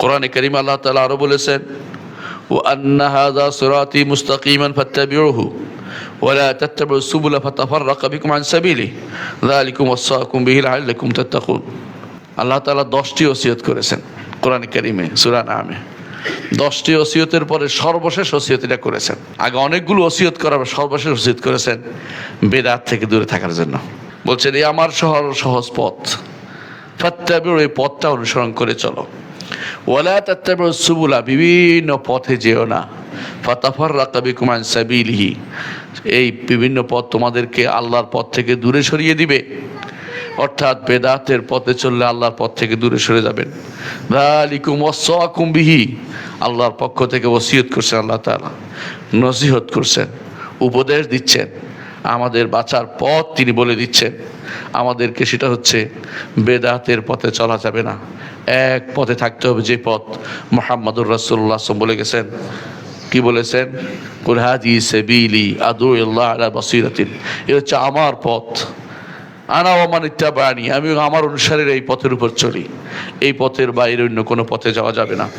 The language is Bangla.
কোরআনে করিম আল্লাহ তালা আরও বলেছেন ও আন্না হাদা সিরাতি মুস্তাকিমান ফাত্তাবিউহু ولا تتبعوا السبل فتفرق بكم عن سبيله ذلكم وصاكم به لعلكم تتقون আল্লাহ তাআলা দশটি ওসিয়ত করেছেন কোরআন কারিমে সূরা নামে দশটি ওসিয়তের পরে সর্বশেষ ওসিয়ত এটা করেছেন আগে অনেকগুলো ওসিয়ত করার পর সর্বশেষ ওসিয়ত করেছেন বেদাত থেকে দূরে থাকার জন্য বলছেন এই আমার শহর সহজ পথ ফাত্তাবিউর এই পথটা অনুসরণ করে চলো ওয়ালা সুবুলা, বিভিন্ন পথে যেও না। ফাতাফার রাকাবি কুমান সাবিলিহি, এই বিভিন্ন পথ তোমাদেরকে আল্লাহর পথ থেকে দূরে সরিয়ে দিবে। অর্থাৎ বেদাতের পথে চললে আল্লাহর পথ থেকে দূরে সরে যাবেন। দালিকুম ওয়াসাকুম বিহি, আল্লাহর পক্ষ থেকে ওসিয়ত করছেন আল্লাহ তাআলা, নসিহত করছেন, উপদেশ দিচ্ছেন। আমাদের বাঁচার পথ তিনি বলে দিচ্ছেন। আমাদেরকে সেটা হচ্ছে বেদাতের পথে চলা যাবে না। এক পথে থাকতে হবে যে পথ। মোহাম্মদুর সাল্লাল্লাহু বলে গেছেন। কি বলেছেন? কুলহাদি সেবিলি আদু আল্লাহ আলা বাসিরাতিন। এ হচ্ছে আমার পথ। আনা আমার ইত্তাবানি আমি আমার অনুসারীর এই পথের উপর চলি। এই পথের বাইরে অন্য কোনো পথে যাওয়া যাবে না।